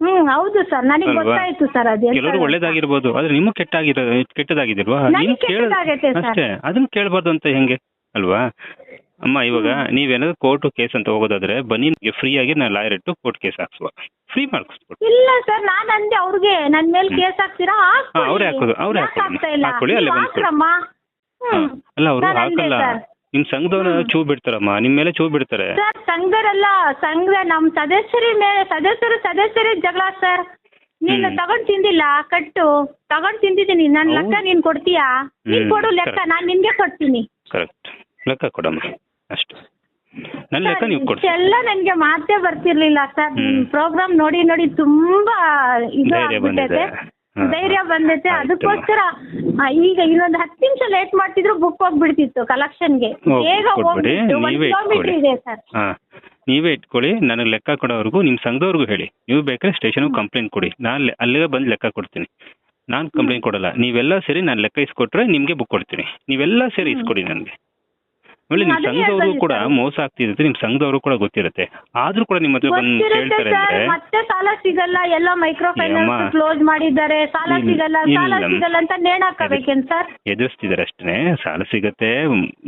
ಹ್ಮ್ ಹೌದು ಸರ್ ನನಗೆ ಅಲ್ವಾ? ಗೊತ್ತಾಯ್ತು ಸರ್ ಅದು ಕೆಲವರು ಒಳ್ಳೇದಾಗಿರ್ಬೋದು ಆದ್ರೆ ನಿಮ್ಗೆ ಕೆಟ್ಟಾಗಿರೋ ಕೆಟ್ಟದಾಗಿದಿಲ್ವಾ ನನಗೆ ನೀವು ಕೇಳ ಕೆಟ್ಟದಾಗೈತೆ ಸರ್. ಅಷ್ಟೇ ಅದನ್ನ ಕೇಳಬಾರ್ದು ಅಂತ ಹೆಂಗೆ ಅಲ್ವಾ ಅಮ್ಮ ಇವಾಗ ನೀವೇನಾದ್ರು ಕೋರ್ಟ್ ಕೇಸ್ ಅಂತ ಹೋಗೋದಾದ್ರೆ ಬನ್ನಿ ನಿಮಗೆ ಫ್ರೀ ಆಗಿ ನಾನು ಲಾಯರ್ ಇಟ್ಟು ಕೋರ್ಟ್ ಕೇಸ್ ಹಾಕ್ಸುವ ಫ್ರೀ ಮಾಡಿಸ್ಬಿಟ್ಟು ಇಲ್ಲ ಸರ್ ನಾನ್ ಅಂದೆ ಅವ್ರಿಗೆ ನನ್ ಮೇಲೆ ಕೇಸ್ ಹಾಕ್ತೀರಾ ಹಾಕ್ಕೊಳ್ಳಿ. ಅವ್ರೇ ಹಾಕೋದು, ಅವ್ರೇ ಯಾಕ್ ಹಾಕೋದು. ಹಾಕ್ತಾ ಇಲ್ಲ? ಹಾಕೊಳ್ಳಿ, ಅಲ್ಲೇ ನೀವು ಬಂದ್ಕೊಳ್ಳಿ. ಹಾಕ್ರಮ್ಮ. ಹ್ಮ್. ಅಲ್ಲ ಅವರು ನಾನ್ ಅಂದೆ ಹಾಕಲ್ಲ ಸರ್. ನಿಮ್ ಸಂಘದವ್ರ ಚೂ ಬಿಡ್ತಾರಮ್ಮ ನಿಮ್ ಮೇಲೆ ಚೂ ಬಿಡ್ತಾರೆ. ಸರ್ ಸಂಘದಲ್ಲ ಸಂಘ ನಮ್ ಸದಸ್ಯರ ಮೇಲೆ ಸದಸ್ಯರು ಸದಸ್ಯರೇ ಜಗಳ ಸರ್. ನೀನು ತಗೊಂಡ್ ತಿಂದಿಲ್ಲ ಕಟ್ಟು. ತಗೊಂಡ್ ತಿಂದಿದ್ದೀನಿ ನನ್ ಲೆಕ್ಕ ನೀನ್ ಕೊಡ್ತೀಯಾ? ನೀನ್ ಕೊಡು ಲೆಕ್ಕ. ನಾನ್ ನಿನ್ಗೆ ಕೊಡ್ತೀನಿ. ಕರೆಕ್ಟ್ ಲೆಕ್ಕ ಕೊಡಮ್ಮ ಅಷ್ಟು. ನನ್ನ ಲೆಕ್ಕ ನೀವು ಇಷ್ಟೆಲ್ಲ ನನ್ಗೆ ಮಾತೇ ಬರ್ತಿರ್ಲಿಲ್ಲ ಸರ್. ಪ್ರೋಗ್ರಾಮ್ ನೋಡಿ ನೋಡಿ ತುಂಬಾ ಇದು ಧೈರ್ಯ ಬಂದಿದೆ. ಆಗ್ಬಿಟ್ಟೈತೆ ಧೈರ್ಯ. ಬಂದೈತೆ. ಅದಕ್ಕೋಸ್ಕರ ಈಗ ಇನ್ನೊಂದು ಹತ್ತು ನಿಮಿಷ ಲೇಟ್ ಮಾಡ್ತಿದ್ರು ಬುಕ್ ಹೋಗ್ಬಿಡ್ತಿತ್ತು ಕಲೆಕ್ಷನ್ಗೆ ಬೇಗ ಕೊಟ್ಬಿಡಿ, ಹೋಗ್ಬಿಟ್ಟು ಒಂದ್ ನೀವೇ ಕಿಲೋಮೀಟರ್ ಇಟ್ಕೊಳ್ಳಿ. ಇದೆ ಸರ್. ಹಾ ನೀವೇ ಇಟ್ಕೊಳ್ಳಿ. ನನಗೆ ಲೆಕ್ಕ ಕೊಡೋವರೆಗೂ ನಿಮ್ಮ ಸಂಘದವ್ರಿಗೂ ಹೇಳಿ. ನೀವು ಬೇಕಾದ್ರೆ ಸ್ಟೇಷನ್ ಕಂಪ್ಲೇಂಟ್ ಕೊಡಿ. ನಾನು ಅಲ್ಲಿಗೆ ಬಂದು ಲೆಕ್ಕ ಕೊಡ್ತೀನಿ. ನಾನು ಕಂಪ್ಲೇಂಟ್ ಕೊಡಲ್ಲ. ನೀವೆಲ್ಲ ಸೇರಿ ನಾನು ಲೆಕ್ಕ ಇಸ್ಕೊಟ್ರೆ ನಿಮಗೆ ಬುಕ್ ಕೊಡ್ತೀನಿ. ನೀವೆಲ್ಲ ಸೇರಿ ಇಸ್ಕೊಡಿ ನನಗೆ. ಒಳ್ಳೆ ನಿಮ್ ಸಂಘದವರು ಹೇಳ್ತಾ ಕೂಡ ಇದ್ದೀನಿ. ಮೋಸ ಅಂತ ನಿಮ್ ಸಂಘದವರು ಕೂಡ ಗೊತ್ತಿರುತ್ತೆ ಆದ್ರೂ ಕೂಡ ನಿಮ್ಮ ಹತ್ರ ಬಂದು ಗೊತ್ತಿರುತ್ತೆ ಕೇಳ್ತಾರೆ ಸರ್ ಅಂದ್ರೆ ಮತ್ತೆ ಸಾಲ ಸಿಗಲ್ಲ ಎಲ್ಲ ಮೈಕ್ರೋ ಫೈನಾನ್ಸ್? ಕ್ಲೋಸ್ ಮಾಡಿದ್ದಾರೆ ಸಾಲ ಇಲ್ಲ, ಸಿಗಲ್ಲ ಸಾಲ ಇಲ್ಲ. ಸಿಗಲ್ಲ ಅಂತ ನೇಣಾಕಬೇಕೇನ್ ಸರ್ ಎದುರಿಸ್ತಿದ್ದಾರೆ ಅಷ್ಟೇ ಸಾಲ ಸಿಗತ್ತೆ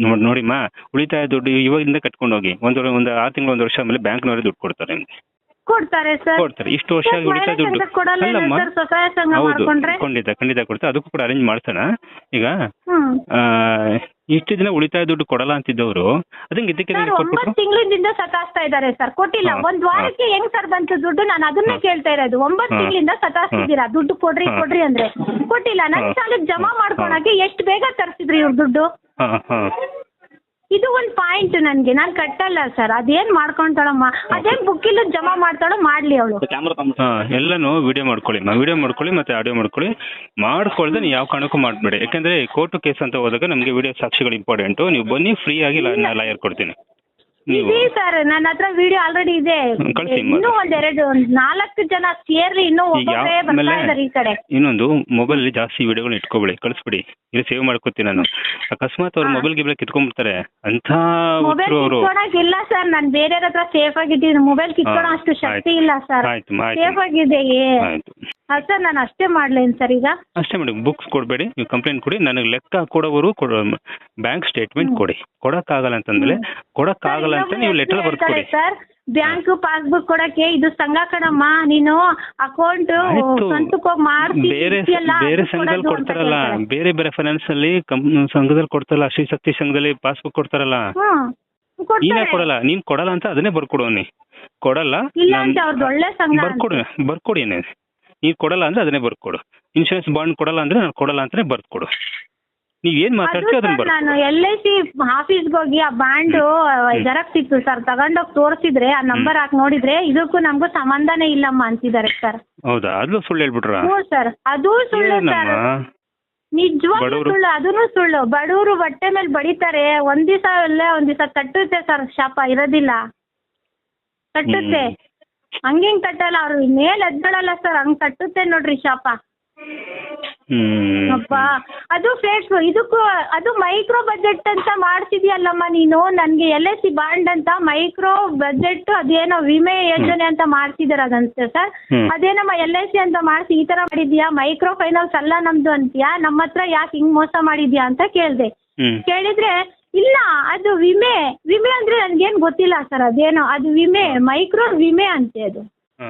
ನೋಡಿ ನೋಡಿಮ್ಮ ಉಳಿತಾಯ ದುಡ್ಡು ಇವಾಗಿಂದ ಕಟ್ಕೊಂಡು ಹೋಗಿ ಒಂದು ಒಂದು ಆರು ತಿಂಗಳು ಒಂದು ವರ್ಷ ಆಮೇಲೆ ಬ್ಯಾಂಕ್ನವರೇ ದುಡ್ಡು ಕೊಡ್ತಾರೆ ನಿಮ್ಗೆ ಕೊಡ್ತಾರೆ ಸರ್ ಕೊಡ್ತಾರೆ. ಇಷ್ಟು ವರ್ಷ ಉಳಿತಾಯ ಮಹಿಳಾ ದುಡ್ಡು. ಸಂಘಕ್ಕೆ ಕೊಡಲ್ಲ ಏನು ಅಲ್ಲಮ್ಮ. ಸರ್ ಸ್ವಸಹಾಯ ಸಂಘ ಹೌದು. ಮಾಡ್ಕೊಂಡ್ರೆ? ಖಂಡಿತ ಖಂಡಿತ ಕೊಡ್ತಾರೆ. ಅದಕ್ಕೂ ಕೂಡ ಅರೇಂಜ್ ಮಾಡ್ಸೋಣ. ಈಗ ಹ್ಮ್. ಆ, ಇಷ್ಟು ದಿನ ಉಳಿತಾಯ ದುಡ್ಡು ಕೊಡಲ್ಲ ಅಂತಿದ್ದವರು ಅದನ್ನ ಇದಕ್ಕೆ ಸರ್ ಕೊಟ್ಬಿಟ್ರು? ಒಂಬತ್ತು ತಿಂಗಳಿಂದ ಸತಾಸ್ತಾ ಇದ್ದಾರೆ ಸರ್ ಕೊಟ್ಟಿಲ್ಲ. ಹಾ, ಒಂದ್ ವಾರಕ್ಕೆ ಹೆಂಗ್ ಸರ್ ಬಂತು ದುಡ್ಡು? ನಾನು ಅದನ್ನೇ ಹಾ. ಕೇಳ್ತಾ ಇರೋದು. ಒಂಬತ್ತು ಹಾ. ತಿಂಗಳಿಂದ ಸತಾಸ್ತಿದ್ದೀರಾ? ದುಡ್ಡು ಕೊಡ್ರಿ ಹಾ. ಕೊಡ್ರಿ ಅಂದ್ರೆ. ಕೊಟ್ಟಿಲ್ಲ. ನನ್ ಹಾ. ಸಾಲಕ್ಕೆ ಜಮಾ. ಮಾಡ್ಕೊಳಕ್ಕೆ ಎಷ್ಟು ಬೇಗ ತರ್ಸಿದ್ರಿ ಇವ್ರ ದುಡ್ಡು? ಹಾ ಹಾ. ಇದು ಒಂದ್ ಪಾಯಿಂಟ್ ನನ್ಗೆ. ನಾನ್ ಕಟ್ಟಲ್ಲ ಸರ್ ಅದೇನ್ ಮಾಡ್ಕೊಂತಾಳಮ್ಮ? ಅದೇನ್ ಬುಕ್ಕಿಲ್ಲ ಜಮಾ ಮಾಡ್ತಾಳೋ ಮಾಡ್ಲಿ ಅವಳು. ಹಾ ಎಲ್ಲಾನು ವಿಡಿಯೋ ಮಾಡ್ಕೊಳ್ಳಿ. ವಿಡಿಯೋ ಮಾಡ್ಕೊಳ್ಳಿ ಮತ್ತೆ ಆಡಿಯೋ ಮಾಡ್ಕೊಳ್ಳಿ. ಮಾಡ್ಕೊಳ್ದೆ ನೀವು ಯಾವ ಕಾರಣಕ್ಕೂ ಮಾಡಬೇಡಿ. ಯಾಕಂದ್ರೆ ಕೋರ್ಟ್ ಕೇಸ್ ಅಂತ ಹೋದಾಗ ನಮಗೆ ವಿಡಿಯೋ ಸಾಕ್ಷಿಗಳು ಇಂಪಾರ್ಟೆಂಟ್ ನೀವು ಬನ್ನಿ ಫ್ರೀ ಆಗಿ ಲಾಯರ್ ಕೊಡ್ತೀನಿ. ನೀವು. ಇದೆ ಸರ್ ನನ್ನ ಹತ್ರ ವಿಡಿಯೋ ಆಲ್ರೆಡಿ ಇದೆ. ಹ್ಮ್, ಕಳ್ಸಿ ಇನ್ನೂ ಒಂದೆರಡು ಒಂದ್ ನಾಲ್ಕು ಜನ ಸೇರಿ ಇನ್ನೂ ಈಗ ಒಬ್ಬೊಬ್ಬರೇ ಬರ್ತಾ ಆಮೇಲೆ ಇದಾರೆ ಈ ಕಡೆ. ಇನ್ನೊಂದು ಮೊಬೈಲ್ ಜಾಸ್ತಿ ವಿಡಿಯೋಗಳನ್ನ ಇಟ್ಕೊಬೇಡಿ. ಕಳಿಸ್ಬಿಡಿ. ಇಲ್ಲಿ ಸೇವ್ ಮಾಡ್ಕೊತೀನಿ ನಾನು. ಅಕಸ್ಮಾತ್ ಅವ್ರ. ಮೊಬೈಲ್ ಗಿಬಲ್ ಕಿತ್ಕೊಂಡ್ಬಿಡ್ತಾರೆ. ಅಂತ ಮೊಬೈಲ್ ಅವರು. ಕಿತ್ಕೊಳಕ್ ಇಲ್ಲ ಸರ್ ನಾನ್ ಬೇರೆಯವ್ರ ಹತ್ರ ಸೇಫ್ ಆಗಿದ್ದೀನಿ ಮೊಬೈಲ್ ಕಿತ್ಕೊಳೋ ಅಷ್ಟು ಶಕ್ತಿ ಇಲ್ಲ ಸರ್ ಆಯ್ತು ಆಯ್ತು. ಸೇಫ್ ಆಗಿದೆ ಆಯ್ತು. ಸರ್ ನಾನು ಅಷ್ಟೇ ಮಾಡ್ಲೇನ್ ಸರ್ ಈಗ. ಅಷ್ಟೇ ಮೇಡಮ್ ಬುಕ್ಸ್ ಕೊಡಬೇಡಿ ನೀವು ಕಂಪ್ಲೇಂಟ್ ಕೊಡಿ ನನಗೆ ಲೆಕ್ಕ ಕೊಡೋವರು ಬ್ಯಾಂಕ್ ಸ್ಟೇಟ್ಮೆಂಟ್ ಕೊಡಿ. ಕೊಡಕ್ಕಾಗಲ್ಲ ಕೊಡಕ್ ಕೊಡಕ್ಕಾಗಲ್ಲ ಅಂತ ನೀವು ಲೆಟರ್ ಬರ್ಕೊಡಿ ಸರ್ ಬ್ಯಾಂಕ್ ಪಾಸ್ಬುಕ್ ಕೊಡಕ್ಕೆ ಇದು ಸಂಘ ಕಣಮ್ಮ ನೀನು ಅಕೌಂಟ್ ಆಯ್ತು. ಸ್ವಂತಕ್ಕೆ ಹೋಗಿ ಬೇರೆ ಬೇರೆ ಸಂಘದಲ್ಲಿ ಕೊಡ್ತಾರಲ್ಲ ಬೇರೆ ಬೇರೆ ಫೈನಾನ್ಸ್ ಅಲ್ಲಿ ಸಂಘದಲ್ಲಿ ಕೊಡ್ತಾರಲ್ಲ ಶ್ರೀ ಶಕ್ತಿ ಸಂಘದಲ್ಲಿ ಪಾಸ್ಬುಕ್ ಕೊಡ್ತಾರಲ್ಲ. ನೀನೇ ಕೊಡಲ್ಲ ನೀನ್ ಕೊಡಲ್ಲ ಅಂತ ಅದನ್ನೇ ಬರ್ಕೊಡೋನಿ ಕೊಡಲ್ಲ. ಬರ್ಕೊಡು ಬರ್ಕೊಡಿ ನೀನ್ ಕೊಡಲ್ಲ ಅಂದ್ರೆ ಅದನ್ನೇ ಬರ್ಕೊಡು ಇನ್ಶೂರೆನ್ಸ್ ಬಾಂಡ್ ಕೊಡಲ್ಲ ಅಂದ್ರೆ ನಾನು ಕೊಡಲ್ಲ ಅಂತಾನೆ ಬರ್ಕೊಡು ನೀವ್ ಏನ್ ಮಾತಾಡ್ತೀವಿ ಅದನ್ನ ನಾನು ಎಲ್ ಐ ಸಿ ಆಫೀಸ್ಗೆ ಹೋಗಿ ಆ ಬಾಂಡ್ ಜೆರಾಕ್ಸ್ ಇತ್ತು ಸರ್. ತಗೊಂಡೋಗಿ ತೋರಿಸಿದ್ರೆ ಆ ನಂಬರ್ ಹಾಕಿ ನೋಡಿದ್ರೆ ಇದಕ್ಕೂ ನಮಗೂ ಸಂಬಂಧನೇ ಇಲ್ಲಮ್ಮ ಅಂತಿದ್ದಾರೆ ಸರ್. ಹೌದಾ? ಅದು ಸುಳ್ಳು ಹೇಳ್ಬಿಟ್ರ? ಹ್ಞೂ ಸರ್. ಅದು ಸುಳ್ಳು ಸರ್. ಏನಮ್ಮ ನಿಜವಾಗ್ಲೂ ಬಡವ್ರು- ಸುಳ್ಳು. ಅದೂ ಸುಳ್ಳು. ಬಡವರು ಬಟ್ಟೆ ಮೇಲೆ ಬಡಿತಾರೆ. ಒಂದ್ ದಿವಸ ಅಲ್ಲೇ ಒಂದ್ ದಿವಸ ಕಟ್ಟುತ್ತೆ ಸರ್ ಶಾಪ ಇರೋದಿಲ್ಲ. ಕಟ್ಟುತ್ತೆ. ಹ್ಮ್. ಹಂಗಿಂಗ್ ಕಟ್ಟಲ್ಲ ಅವ್ರು. ಮೇಲ್ ಎದ್ದಳಲ್ಲ ಸರ್ ಹಂಗ್ ಕಟ್ಟುತ್ತೆ ನೋಡ್ರಿ ಶಾಪ. ಅಪ್ಪ ಅದು ಫೇಕ್ ಇದಕ್ಕೂ ಅದು ಮೈಕ್ರೋ ಬಜೆಟ್ ಅಂತ ಮಾಡ್ತಿದ್ಯಲ್ಲಮ್ಮ ನೀನು? ನನ್ಗೆ ಎಲ್ ಐ ಸಿ ಬಾಂಡ್ ಅಂತ ಮೈಕ್ರೋ ಬಜೆಟ್ ಅದೇನೋ ವಿಮೆ ಯೋಜನೆ ಅಂತ ಮಾಡ್ತಿದಾರ ಅದಂತೆ ಸರ್. ಅದೇನಮ್ಮ ಎಲ್ ಐ ಸಿ ಅಂತ ಮಾಡ್ಸಿ ಈ ತರ ಮಾಡಿದ್ಯಾ? ಮೈಕ್ರೋ ಫೈನಾನ್ಸ್ ಅಲ್ಲ ನಮ್ದು ಅಂತೀಯಾ? ನಮ್ಮ ಹತ್ರ ಯಾಕೆ ಹಿಂಗ್ ಮೋಸ ಮಾಡಿದ್ಯಾ ಅಂತ ಕೇಳ್ದೆ. ಕೇಳಿದ್ರೆ ಇಲ್ಲ ಅದು ವಿಮೆ. ವಿಮೆ ಅಂದ್ರೆ ನನ್ಗೇನ್ ಗೊತ್ತಿಲ್ಲ ಸರ್ ಅದೇನೋ. ಅದು ವಿಮೆ ಮೈಕ್ರೋ ವಿಮೆ ಅಂತೆ ಅದು. ಹ.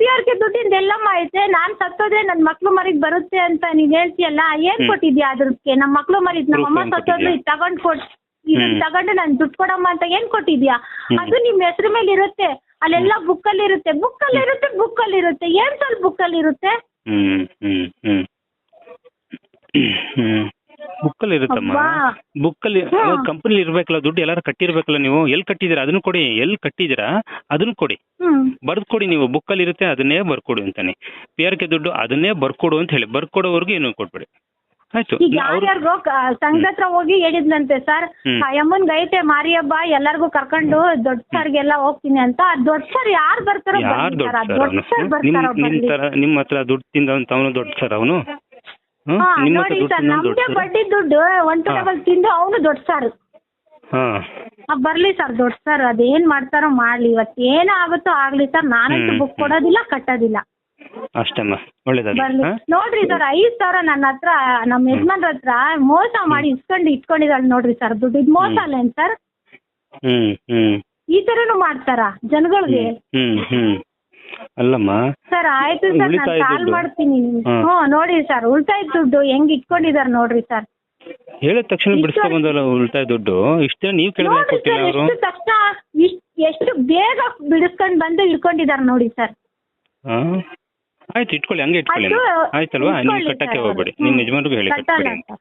ಪಿ ಆರ್ ಕೆ ದುಡ್ಡಿಂದ ಎಲ್ಲಮ್ಮ ಐತೆ ನಾನ್ ಸತ್ತೋದ್ರೆ ನನ್ ಮಕ್ಳು ಮರಿಗೆ ಬರುತ್ತೆ ಅಂತ ನೀನ್ ಹೇಳ್ತೀಯಲ್ಲ ಏನ್ ಹ್ಮ್. ಕೊಟ್ಟಿದ್ಯಾ ಅದ್ರಕ್ಕೆ ನಮ್ ಮಕ್ಳು ಮರಿ ನಮ್ಮ Proof ಅಮ್ಮ ಸತ್ತೋದ್ರೆ ಕೊಟ್ಟಿದ್ಯಾ? ಇದ್ ತಗೊಂಡ್ ಕೊಟ್ ಇದನ್ನ ಹ್ಮ್. ತಗೊಂಡು ನಾನ್ ದುಡ್ಡು ಕೊಡಮ್ಮ ಅಂತ ಏನ್ ಕೊಟ್ಟಿದ್ಯಾ? ಹ್ಮ್. ಅದು ನಿಮ್ ಹೆಸರು ಮೇಲೆ ಇರುತ್ತೆ. ಅಲ್ಲೆಲ್ಲ ಬುಕ್ ಅಲ್ಲಿ ಇರುತ್ತೆ ಬುಕ್ ಅಲ್ಲಿ ಇರುತ್ತೆ ಬುಕ್ ಅಲ್ಲಿ ಇರುತ್ತೆ ಏನ್ ಸ್ವಲ್ಪ ಬುಕ್ ಅಲ್ಲಿ ಇರುತ್ತೆ ಹ್ಮ್ ಹ್ಮ್ ಹ್ಮ್. ಹ್ಮ್. ಬುಕ್ಕಲ್ಲಿ ಇರುತ್ತಮ್ಮ. ಬುಕ್ಕಲ್ಲಿ. ಕಂಪನಿ ಇರ್ಬೇಕಲ್ಲ ದುಡ್ಡು ಎಲ್ಲಾರು ಕಟ್ಟಿರ್ಬೇಕಲ್ಲ ನೀವು? ಎಲ್ಲಿ ಕಟ್ಟಿದ್ದೀರಾ? ಅದನ್ನು ಕೊಡಿ. ಎಲ್ಲಿ ಕಟ್ಟಿದ್ದೀರಾ? ಅದನ್ನು ಕೊಡಿ. ಬರ್ದು ಕೊಡಿ ನೀವು. ಬುಕ್ಕಲ್ಲಿ ಇರುತ್ತೆ ಅದನ್ನೇ ಬರ್ಕೊಡು ಅಂತಾನೆ. ಪಿ ಆರ್ ಕೆ ದುಡ್ಡು ಅದನ್ನೇ ಬರ್ಕೊಡು ಅಂತ ಹೇಳಿ. ಬರ್ಕೊಡೋವರೆಗೂ ಏನು ಕೊಟ್ಬಿಡಿ ಆಯ್ತು. ಯಾರ್ಯಾರಿಗೋ ಸಂಘದ ಹತ್ರ ಹೋಗಿ ಹೇಳಿದ್ನಂತೆ ಸರ್ ಹ್ಮ್. ಗೈತೆ ಐತೆ ಮಾರಿ ಹಬ್ಬ ಎಲ್ಲಾರ್ಗೂ ಕರ್ಕೊಂಡು ದೊಡ್ಡ ಸರ್ಗೆಲ್ಲ ಹೋಗ್ತೀನಿ ಅಂತ. ದೊಡ್ಡ ಸರ್ ಯಾರು ಬರ್ತಾರೋ ಯಾರು ದೊಡ್ಡ ಸರ್ ನಿಮ್ ನಿಮ್ ತರ ನಿಮ್ಮ ಹತ್ರ ದುಡ್ಡು ತಿಂದ ಅವನು ದೊಡ್ಡ ಸರ್ ಅವನು? ಹ್ಮ್? ಹಾ ನಿಮ್ಮ ಹತ್ರ ನೋಡಿ ಸರ್ ನಮ್ದೇ ಬಡ್ಡಿ ದುಡ್ಡು ಒನ್ ಟು ಹಾ. ಡಬಲ್ ತಿಂದು ಅವನು ದೊಡ್ಡ ಸರ್ ಬರ್ಲಿ ಆ, ಬರ್ಲಿ ಸರ್ ದೊಡ್ಡ ಸರ್ ಅದೇನ್ ಮಾಡ್ತಾರೋ ಮಾಡ್ಲಿ. ಇವತ್ತು ಏನ್ ಆಗುತ್ತೋ ಆಗ್ಲಿ ಸರ್ ನಾನಂತೂ ಹ್ಮ್, ಬುಕ್ ಹ್ಮ್. ಕೊಡೋದಿಲ್ಲ ಕಟ್ಟೋದಿಲ್ಲ. ಅಷ್ಟಮ್ಮ ಒಳ್ಳೇದಾಗಲಿ. ಬರ್ಲಿ. ಹಾಂ? ನೋಡ್ರಿ ಸರ್ ಐದ್ ಸಾವಿರ ನನ್ನ ಹತ್ರ ನಮ್ಮ ಯಜಮಾನ್ರ ಹತ್ರ ಮೋಸ ಮಾಡಿ ಇಸ್ಕೊಂಡು ಇಟ್ಕೊಂಡಿದ್ದಾಳೆ ನೋಡ್ರಿ ಸರ್ ದುಡ್ಡು ಇದು ಮೋಸ ಅಲ್ಲೇನ್ ಸರ್? ಈ ತರನು ಮಾಡ್ತಾರ ಜನಗಳಿಗೆ? ಅಲ್ಲಮ್ಮ ಸರ್ ಆಯ್ತು ಸರ್ ನಾನು ಉಳಿತಾಯ ಕಾಲ್ ದುಡ್ಡು. ಮಾಡ್ತೀನಿ ನಿಮ್ಗೆ ಹಾ. ಹ್ಞೂ ನೋಡಿ ಸರ್ ಉಳಿತಾಯ ದುಡ್ಡು ಹೆಂಗ್ ಇಟ್ಕೊಂಡಿದಾರೆ ನೋಡ್ರಿ ಸರ್ ಹೇಳಿದ ತಕ್ಷಣ ಇಷ್ಟು ಬಿಡಿಸ್ಕೊ ಬಂದಲ್ಲ ಉಳಿತಾಯ ದುಡ್ಡು ಇಷ್ಟೇ ನೀವು ಕೇಳಿದ್ರೆ ಕೊಟ್ಟಿಲ್ಲ ಸರ್ ಅವರು ಎಷ್ಟು ತಕ್ಷಣ ಇಷ್ಟ್ ಎಷ್ಟು ಬೇಗ ಬಿಡಿಸ್ಕೊಂಡ್ ಬಂದು ಇಟ್ಕೊಂಡಿದಾರೆ ನೋಡಿ ಸರ್ ಆಯ್ತು ಇಟ್ಕೊಳ್ಳಿ ಹಂಗೆ ಇಟ್ಕೊಳ್ಳಿ ಅದು ಆಯ್ತಲ್ವಾ ನೀವು ಇಟ್ಕೊಳ್ಳಿ ಕಟ್ಟಕ್ಕೆ ಸರ್. ಹೋಗ್ಬೇಡಿ ಹ್ಮ್. ನಿಮ್ಮ ಯಜಮಾನ್ರಿಗೂ ಹೇಳಿ ಕಟ್ಟಲ್ಲ ಅಂತ ಸರ್.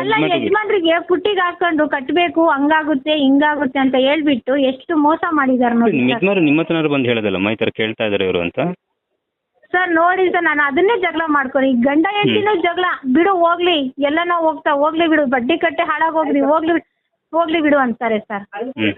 ಅಲ್ಲ ಯಜಮಾನ್ರಿಗೂ ಪುಟ್ಟಿಗೆ ಹಾಕೊಂಡು ಕಟ್ಬೇಕು ಹಂಗಾಗುತ್ತೆ ಹಿಂಗಾಗುತ್ತೆ ಅಂತ ಹೇಳ್ಬಿಟ್ಟು ಎಷ್ಟು ಮೋಸ ಮಾಡಿದಾರೆ ನೋಡಿ ಸರ್. ನಿಮ್ಮ ಹತ್ರನಾದ್ರು ಬಂದು ಹೇಳೋದಲ್ಲಮ್ಮ ಈ ಥರ ಕೇಳ್ತಾ ಇದ್ದಾರೆ ಇವರು ಅಂತ? ಸರ್ ನೋಡಿ ಸರ್ ನಾನು ಅದನ್ನೇ ಜಗಳ ಮಾಡ್ಕೊರಿ. ಗಂಡ ಹೆಂಡತಿನೂ ಜಗಳ. ಬಿಡು ಹೋಗ್ಲಿ. ಎಲ್ಲನೋ ಹೋಗ್ತಾ ಹೋಗ್ಲಿ ಬಿಡು. ಬಡ್ಡಿ ಕಟ್ಟೆ ಹಾಳಾಗೋಗ್ಲಿ ಹೋಗ್ಲಿ ಹೋಗ್ಲಿ ಬಿಡು ಅಂತಾರೆ ಸರ್. ಹ್ಞೂ